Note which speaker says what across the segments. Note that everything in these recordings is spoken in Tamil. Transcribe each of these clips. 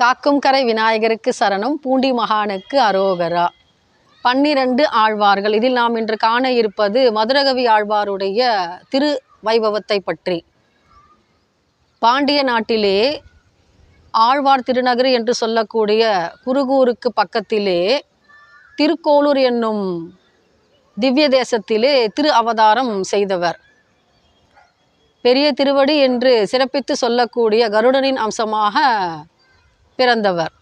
Speaker 1: காக்கும் கரை விநாயகருக்கு சரணம் பூண்டி மகானுக்கு அரோகரா. பன்னிரண்டு ஆழ்வார்கள். இதில் நாம் இன்று காண இருப்பது மதுரகவி ஆழ்வாருடைய திரு வைபவத்தை பற்றி. பாண்டிய நாட்டிலே ஆழ்வார் திருநகர் என்று சொல்லக்கூடிய குருகூருக்கு பக்கத்திலே திருக்கோளூர் என்னும் திவ்ய தேசத்திலே திரு அவதாரம் செய்தவர். பெரிய திருவடி என்று சிறப்பித்து சொல்லக்கூடிய கருடனின் அம்சமாக பிறந்தவர்.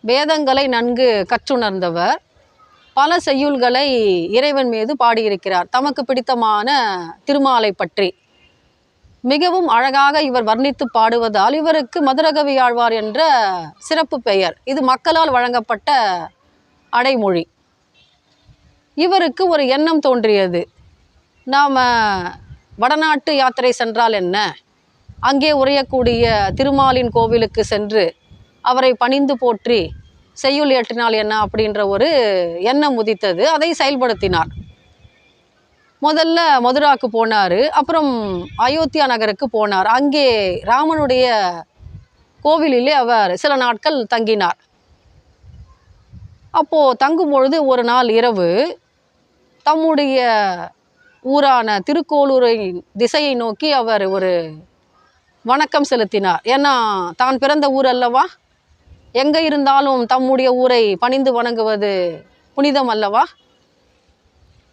Speaker 1: வேதங்களை நன்கு கற்றுணர்ந்தவர். பல செய்யுள்களை இறைவன் மீது பாடியிருக்கிறார். தமக்கு பிடித்தமான திருமாலை பற்றி. மிகவும் அழகாக இவர் வர்ணித்து பாடுவதால் இவருக்கு மதுரகவி ஆழ்வார் என்ற சிறப்பு பெயர். இது மக்களால் வழங்கப்பட்ட அடைமொழி. இவருக்கு ஒரு எண்ணம் தோன்றியது. நாம் வடநாட்டு யாத்திரை சென்றால் என்ன? அங்கே உரையக்கூடிய திருமாலின் கோவிலுக்கு சென்று அவரை பணிந்து போற்றி செய்யுள் ஏற்றினால் என்ன அப்படின்ற ஒரு எண்ணம் உதித்தது. அதை செயல்படுத்தினார். முதல்ல மதுராக்கு போனார் அப்புறம் அயோத்தியா நகருக்கு போனார். அங்கே ராமனுடைய கோவிலிலே அவர் சில நாட்கள் தங்கினார். அப்போது தங்கும் பொழுது ஒரு நாள் இரவு தம்முடைய ஊரான திருக்கோளூரின் திசையை நோக்கி அவர் ஒரு வணக்கம் செலுத்தினார். ஏன்னா தான் பிறந்த ஊர் அல்லவா? எங்கே இருந்தாலும் தம்முடைய ஊரை பணிந்து வணங்குவது புனிதம் அல்லவா?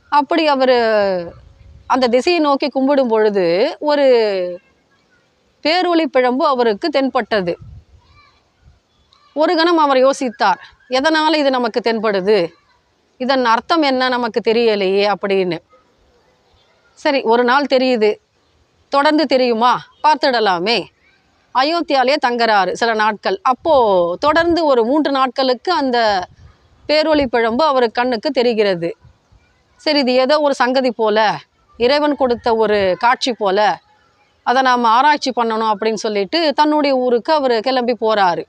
Speaker 1: அப்படி அவர் அந்த திசையை நோக்கி கும்பிடும் பொழுது ஒரு பேரொளி பிழம்பு அவருக்கு தென்பட்டது. ஒரு கணம் அவர் யோசித்தார் எதனால் இது நமக்கு தென்படுது? இதன் அர்த்தம் என்ன? நமக்கு தெரியலையே அப்படின்னு. சரி ஒரு நாள் தெரியுது. தொடர்ந்து தெரியுமா? பார்த்துடலாமே. அயோத்தியாலே தங்குறாரு சில நாட்கள். அப்போது தொடர்ந்து ஒரு மூன்று நாட்களுக்கு அந்த பேரொளி பிழம்பு அவர் கண்ணுக்கு தெரிகிறது. சரி இது ஏதோ ஒரு சங்கதி போல இறைவன் கொடுத்த ஒரு காட்சி போல அதை நாம் ஆராய்ச்சி பண்ணணும் அப்படின்னு சொல்லிட்டு தன்னுடைய ஊருக்கு அவர் கிளம்பி போகிறாரு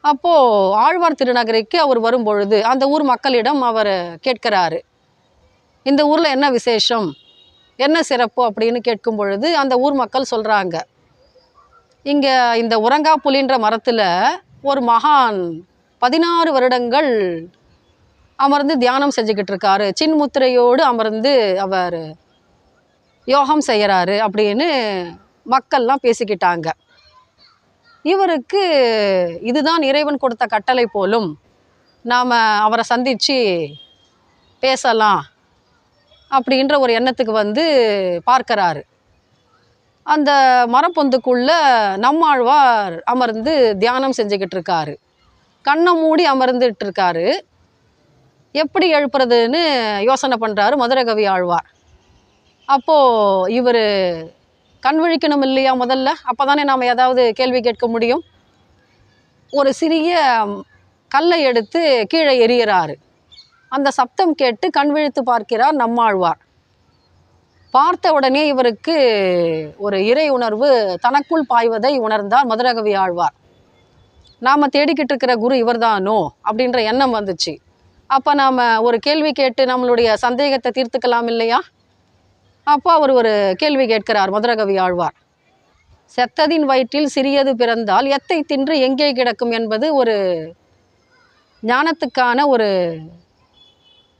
Speaker 1: அப்போது ஆழ்வார் திருநகரிக்கு அவர் வரும்பொழுது அந்த ஊர் மக்களிடம் அவர் கேட்கிறாரு. இந்த ஊரில் என்ன விசேஷம்? என்ன சிறப்பு அப்படின்னு கேட்கும் பொழுது அந்த ஊர் மக்கள் சொல்கிறாங்க இங்கே இந்த உரங்கா புலின்ற மரத்தில் ஒரு மகான் பதினாறு வருடங்கள் அமர்ந்து தியானம் செஞ்சுக்கிட்டு இருக்காரு. சின்முத்திரையோடு அமர்ந்து அவர் யோகம் செய்கிறாரு அப்படின்னு மக்கள்லாம் பேசிக்கிட்டாங்க. இவருக்கு இதுதான் இறைவன் கொடுத்த கட்டளை போலும் நாம் அவரை சந்தித்து பேசலாம். அப்படின்ற ஒரு எண்ணத்துக்கு வந்து பார்க்கறாரு. அந்த மரப்பொந்துக்குள்ள நம்மாழ்வார் அமர்ந்து தியானம் செஞ்சுக்கிட்டு இருக்காரு. கண்ணை மூடி அமர்ந்துட்டு இருக்காரு. எப்படி எழுப்புறதுன்னு யோசனை பண்ணுறாரு மதுரகவி ஆழ்வார். அப்போது இவர் கண் விழிக்கணும் இல்லையா முதல்ல? அப்போ தானே நாம் ஏதாவது கேள்வி கேட்க முடியும்? ஒரு சிறிய கல்லை எடுத்து கீழே எரியறாரு அந்த சப்தம் கேட்டு கண் விழித்து பார்க்கிறார் நம்மாழ்வார். பார்த்த உடனே இவருக்கு ஒரு இறை உணர்வு தனக்குள் பாய்வதை உணர்ந்தார் மதுரகவி ஆழ்வார். நாம் தேடிக்கிட்டு இருக்கிற குரு இவர்தானோ அப்படின்ற எண்ணம் வந்துச்சு. அப்போ நாம் ஒரு கேள்வி கேட்டு நம்மளுடைய சந்தேகத்தை தீர்த்துக்கலாம் இல்லையா? அப்போ அவர் ஒரு கேள்வி கேட்கிறார் மதுரகவி ஆழ்வார். செத்ததின் வயிற்றில் சிறியது பிறந்தால் எத்தை தின்று எங்கே கிடக்கும் என்பது ஒரு ஞானத்துக்கான ஒரு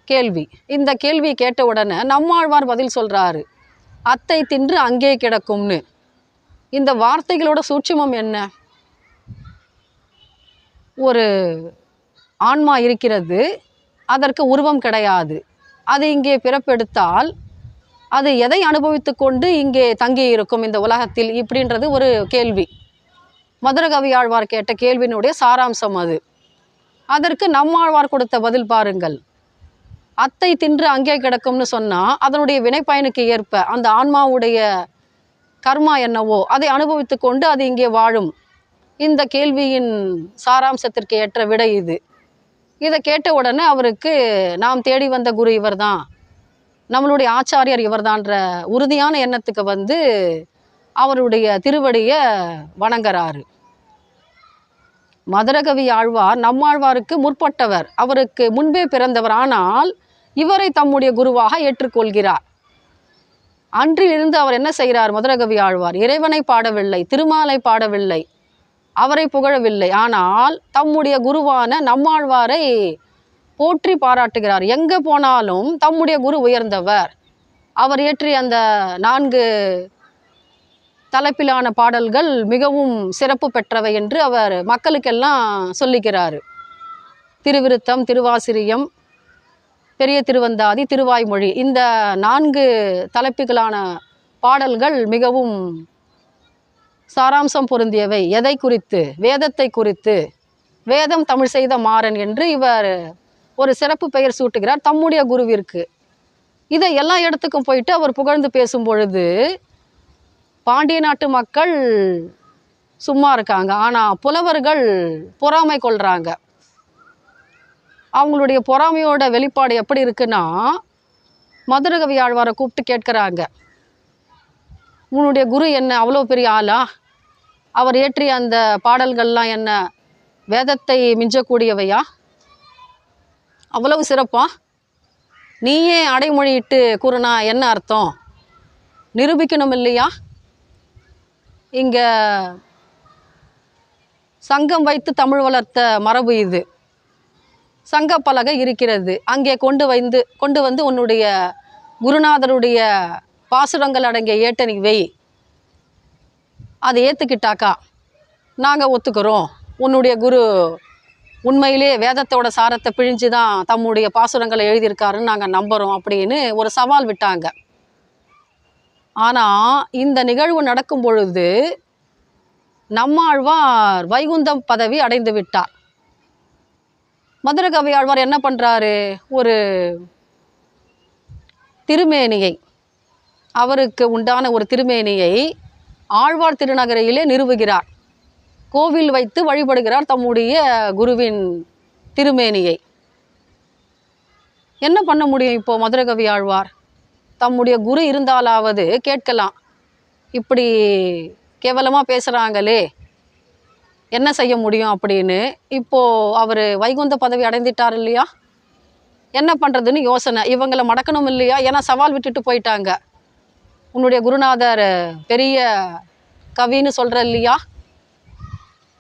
Speaker 1: கேள்வி. இந்த கேள்வி கேட்ட உடனே நம்மாழ்வார் பதில் சொல்கிறாரு அத்தை தின்று அங்கே கிடக்கும்னு. இந்த வார்த்தைகளோட சூட்சுமம் என்ன? ஒரு ஆன்மா இருக்கிறது அதற்கு உருவம் கிடையாது. அது இங்கே பிறப்பெடுத்தால் அது எதை அனுபவித்து கொண்டு இங்கே தங்கி இருக்கும் இந்த உலகத்தில் இப்படின்றது ஒரு கேள்வி. மதுரகவி ஆழ்வார் கேட்ட கேள்வியினுடைய சாராம்சம் அது. அதற்கு நம்மாழ்வார் கொடுத்த பதில் பாருங்கள். அத்தை தின்று அங்கே கிடக்கும்னு சொன்னால் அதனுடைய வினைப்பயனுக்கு ஏற்ப அந்த ஆன்மாவுடைய கர்மா என்னவோ அதை அனுபவித்து கொண்டு அது இங்கே வாழும். இந்த கேள்வியின் சாராம்சத்திற்கு ஏற்ற விடை இது. இதை கேட்ட உடனே அவருக்கு நாம் தேடி வந்த குரு இவர்தான். நம்மளுடைய ஆச்சாரியர் இவர்தான்ற உறுதியான எண்ணத்துக்கு வந்து அவருடைய திருவடியை வணங்குறாரு. மதுரகவி ஆழ்வார் நம்மாழ்வாருக்கு முற்பட்டவர். அவருக்கு முன்பே பிறந்தவர். ஆனால் இவரை தம்முடைய குருவாக ஏற்றுக்கொள்கிறார். அன்றிலிருந்து அவர் என்ன செய்கிறார்? மதுரகவி ஆழ்வார் இறைவனை பாடவில்லை திருமாலை பாடவில்லை அவரை புகழவில்லை. ஆனால் தம்முடைய குருவான நம்மாழ்வாரை போற்றி பாராட்டுகிறார். எங்கே போனாலும் தம்முடைய குரு உயர்ந்தவர். அவர் இயற்றிய அந்த நான்கு தலைப்பிலான பாடல்கள் மிகவும் சிறப்பு பெற்றவை என்று அவர் மக்களுக்கெல்லாம் சொல்லிக்கிறார். திருவிருத்தம் திருவாசிரியம் பெரிய திருவந்தாதி திருவாய்மொழி. இந்த நான்கு தலைப்புகளான பாடல்கள் மிகவும் சாராம்சம் பொருந்தியவை. எதை குறித்து? வேதத்தை குறித்து. வேதம் தமிழ் செய்த மாறன் என்று இவர் ஒரு சிறப்பு பெயர் சூட்டுகிறார். தம்முடைய குருவிற்கு. இதை எல்லா இடத்துக்கும் போயிட்டு அவர் புகழ்ந்து பேசும் பொழுது பாண்டிய நாட்டு மக்கள் சும்மா இருக்காங்க. ஆனால் புலவர்கள் பொறாமை கொள்கிறாங்க அவங்களுடைய பொறாமையோட வெளிப்பாடு எப்படி இருக்குன்னா மதுரகவி ஆழ்வாரை கூப்பிட்டு கேட்குறாங்க. உன்னுடைய குரு என்ன? அவ்வளோ பெரிய ஆளா? அவர் இயற்றிய அந்த பாடல்கள்லாம் என்ன? வேதத்தை மிஞ்சக்கூடியவையா? அவ்வளவு சிறப்பா? நீயே அடைமொழியிட்டு கூறுனா என்ன அர்த்தம்? நிரூபிக்கணும் இல்லையா? இங்கே சங்கம் வைத்து தமிழ் வளர்த்த மரபு இது. சங்க பலகை இருக்கிறது. அங்கே கொண்டு வந்து கொண்டு வந்து உன்னுடைய குருநாதருடைய பாசுரங்கள் அடங்கிய ஏட்ட நீ அதை ஏற்றுக்கிட்டாக்கா நாங்கள் ஒத்துக்கிறோம். உன்னுடைய குரு உண்மையிலே வேதத்தோட சாரத்தை பிழிஞ்சு தான் தம்முடைய பாசுரங்களை எழுதியிருக்காருன்னு நாங்கள் நம்புகிறோம் அப்படின்னு ஒரு சவால் விட்டாங்க. ஆனால் இந்த நிகழ்வு நடக்கும் பொழுது நம்மாழ்வார் வைகுந்தம் பதவி அடைந்து விட்டார். மதுரகவி ஆழ்வார் என்ன பண்ணுறாரு ஒரு திருமேனியை அவருக்கு உண்டான ஒரு திருமேனியை ஆழ்வார் திருநகரையிலே நிறுவுகிறார். கோவில் வைத்து வழிபடுகிறார் தம்முடைய குருவின் திருமேனியை. என்ன பண்ண முடியும் இப்போ மதுரகவி ஆழ்வார்? தம்முடைய குரு இருந்தாலாவது கேட்கலாம். இப்படி கேவலமாக பேசுகிறாங்களே என்ன செய்ய முடியும் அப்படின்னு? இப்போது அவர் வைகுந்த பதவி அடைந்துட்டார் இல்லையா? என்ன பண்ணுறதுன்னு யோசனை. இவங்களை மடக்கணும் இல்லையா? ஏன்னா சவால் விட்டுட்டு போயிட்டாங்க. உன்னுடைய குருநாதர் பெரிய கவின்னு சொல்கிற இல்லையா?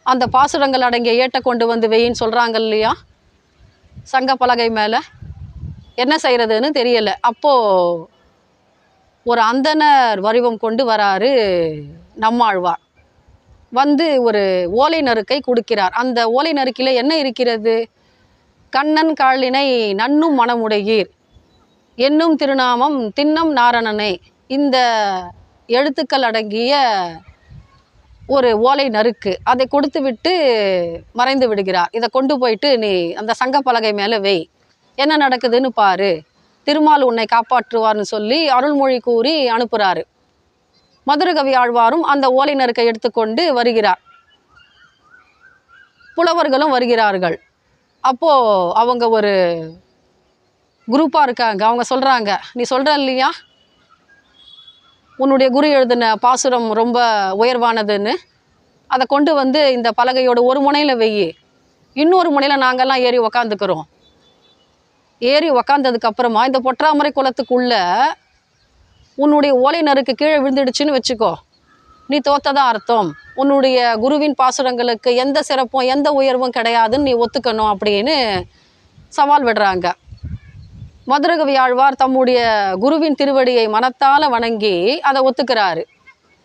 Speaker 1: அந்த பாசுரங்கள் அடங்கிய ஏட்டை கொண்டு வந்து வெயின்னு சொல்கிறாங்க இல்லையா? சங்க பலகை மேலே. என்ன செய்கிறதுன்னு தெரியலை. அப்போது ஒரு அந்தணர் வடிவம் கொண்டு வராரு நம்மாழ்வார். வந்து ஒரு ஓலை நறுக்கை கொடுக்கிறார். அந்த ஓலை நறுக்கில் என்ன இருக்கிறது? கண்ணன் காளினை நன்னும் மனமுடையீர். என்னும் திருநாமம் தின்னம் நாரணனே. இந்த எழுத்துக்கள் அடங்கிய ஒரு ஓலை நறுக்கு. அதை கொடுத்து விட்டு மறைந்து விடுகிறார். இதை கொண்டு போயிட்டு நீ அந்த சங்க பலகை மேலே வை. என்ன நடக்குதுன்னு பாரு. திருமால் உன்னை காப்பாற்றுவார்னு சொல்லி அருள்மொழி கூறி அனுப்புகிறாரு மதுரகவி ஆழ்வாரும் அந்த ஓலை நறுக்கை எடுத்துக்கொண்டு வருகிறார். புலவர்களும் வருகிறார்கள். அப்போது அவங்க ஒரு குரூப்பாக இருக்காங்க. அவங்க சொல்கிறாங்க நீ சொல்கிற இல்லையா? உன்னுடைய குரு எழுதின பாசுரம் ரொம்ப உயர்வானதுன்னு. அதை கொண்டு வந்து இந்த பலகையோட ஒரு முனையில் வெய் இன்னொரு முனையில் நாங்கள்லாம் ஏறி உக்காந்துக்கிறோம். ஏறி உக்காந்ததுக்கப்புறமா இந்த பொற்றாமரை குளத்துக்குள்ளே உன்னுடைய ஓலை நறுக்கு கீழே விழுந்துடுச்சுன்னு வச்சுக்கோ. நீ தோத்ததா அர்த்தம். உன்னுடைய குருவின் பாசுரங்களுக்கு எந்த சிறப்பும் எந்த உயர்வும் கிடையாதுன்னு நீ ஒத்துக்கணும் அப்படின்னு சவால் விடுறாங்க. மதுரகவி ஆழ்வார் தம்முடைய குருவின் திருவடியை மனத்தால் வணங்கி அதை ஒத்துக்கிறாரு.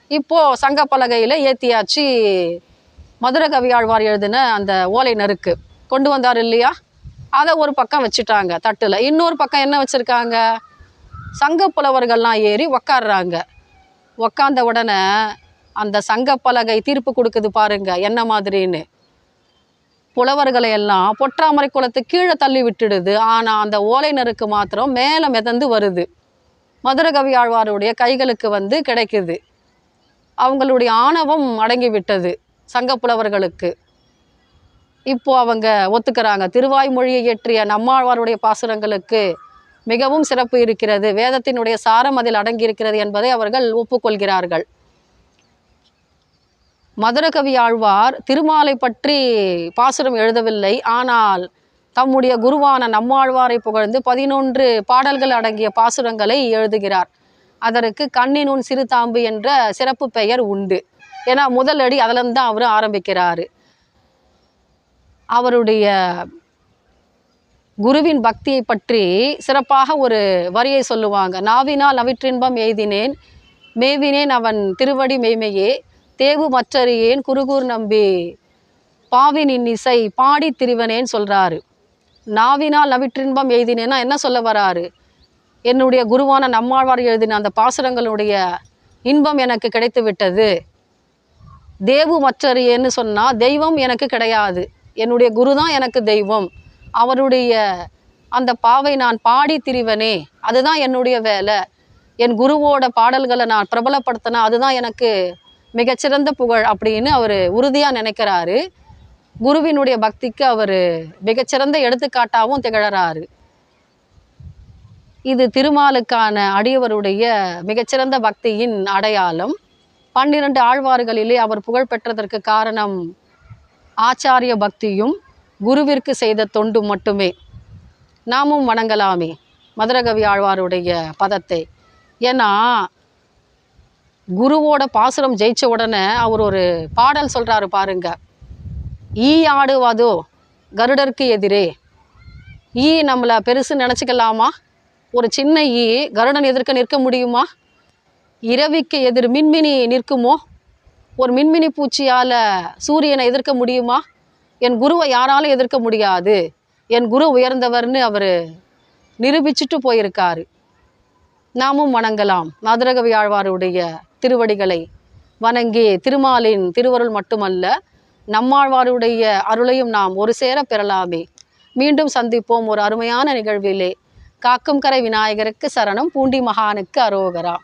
Speaker 1: இப்போது சங்க பலகையில் ஏற்றியாச்சு மதுரகவி ஆழ்வார் எழுதின அந்த ஓலை நறுக்கு. கொண்டு வந்தார் இல்லையா? அதை ஒரு பக்கம் வச்சுட்டாங்க தட்டில். இன்னொரு பக்கம் என்ன வச்சுருக்காங்க? சங்க புலவர்கள்லாம் ஏறி உக்காடுறாங்க உக்காந்த உடனே அந்த சங்க பலகை தீர்ப்பு கொடுக்குது பாருங்க என்ன மாதிரின்னு. புலவர்களை எல்லாம் பொற்றாமரை குளத்து கீழே தள்ளி விட்டுடுது. ஆனால் அந்த ஓலைனருக்கு மாத்திரம் மேலே மிதந்து வருது. மதுரகவி ஆழ்வாருடைய கைகளுக்கு வந்து கிடைக்குது. அவங்களுடைய ஆணவம் அடங்கி விட்டது சங்க புலவர்களுக்கு இப்போ அவங்க ஒத்துக்கிறாங்க. திருவாய்மொழியை இயற்றிய நம்மாழ்வாருடைய பாசுரங்களுக்கு மிகவும் சிறப்பு இருக்கிறது. வேதத்தினுடைய சாரம் அதில் அடங்கியிருக்கிறது என்பதை அவர்கள் ஒப்புக்கொள்கிறார்கள். மதுரகவி ஆழ்வார் திருமாலை பற்றி பாசுரம் எழுதவில்லை. ஆனால் தம்முடைய குருவான நம்மாழ்வாரை புகழ்ந்து பதினொன்று பாடல்கள் அடங்கிய பாசுரங்களை எழுதுகிறார். அதற்கு கண்ணினுன் சிறுதாம்பு என்ற சிறப்பு பெயர் உண்டு. ஏன்னா முதல் அடி அதிலிருந்து தான் அவர் ஆரம்பிக்கிறாரு. அவருடைய குருவின் பக்தியை பற்றி சிறப்பாக ஒரு வரியை சொல்லுவாங்க. நாவினால் நவிற்றின்பம் எய்தினேன் மேவினேன் அவன் திருவடி மெய்மையே தேவு மற்றறியேன் குருகூர் நம்பி பாவின் இன்னிசை பாடி திரிவனேன்னு சொல்கிறாரு நாவினால் நவிற்றின்பம் எய்தினேன்னா என்ன சொல்ல வராரு? என்னுடைய குருவான நம்மாழ்வார் எழுதின அந்த பாசுரங்களுடைய இன்பம் எனக்கு கிடைத்து விட்டது தேவு மற்றறியேன்னு சொன்னால் தெய்வம் எனக்கு கிடையாது. என்னுடைய குரு தான் எனக்கு தெய்வம். அவருடைய அந்த பாவை நான் பாடி திரிவனே அதுதான் என்னுடைய வேலை. என் குருவோட பாடல்களை நான் பிரபலப்படுத்தினா அதுதான் எனக்கு மிகச்சிறந்த புகழ் அப்படின்னு அவர் உறுதியாக நினைக்கிறாரு. குருவினுடைய பக்திக்கு அவர் மிகச்சிறந்த எடுத்துக்காட்டாகவும் திகழறாரு. இது திருமாலுக்கான அடியவருடைய மிகச்சிறந்த பக்தியின் அடையாளம். பன்னிரண்டு ஆழ்வார்களிலே அவர் புகழ் பெற்றதற்கு காரணம் ஆச்சாரிய பக்தியும் குருவிற்கு செய்த தொண்டு மட்டுமே. நாமும் வணங்கலாமே. மதுரகவி ஆழ்வாருடைய பதத்தை. ஏன்னா குருவோட பாசுரம் ஜெயிச்ச உடனே அவர் ஒரு பாடல் சொல்கிறாரு பாருங்க. ஈ ஆடுவதோ கருடருக்கு எதிரே. ஈ நம்மளை பெருசு நினச்சிக்கலாமா? ஒரு சின்ன ஈ கருடன் எதிர்க்க நிற்க முடியுமா? இரவிக்கு எதிர் மின்மினி நிற்குமோ? ஒரு மின்மினி பூச்சியால் சூரியனை எதிர்க்க முடியுமா? என் குருவை யாராலும் எதிர்க்க முடியாது. என் குரு உயர்ந்தவர்னு அவர் நிரூபிச்சுட்டு போயிருக்காரு. நாமும் வணங்கலாம். மதுரகவி ஆழ்வாருடைய திருவடிகளை வணங்கி திருமாலின் திருவருள் மட்டுமல்ல நம்மாழ்வாருடைய அருளையும் நாம் ஒரு சேர பெறலாமே. மீண்டும் சந்திப்போம் ஒரு அருமையான நிகழ்விலே. காக்கும் கரை விநாயகருக்கு சரணம் பூண்டி மகானுக்கு அரோகரா.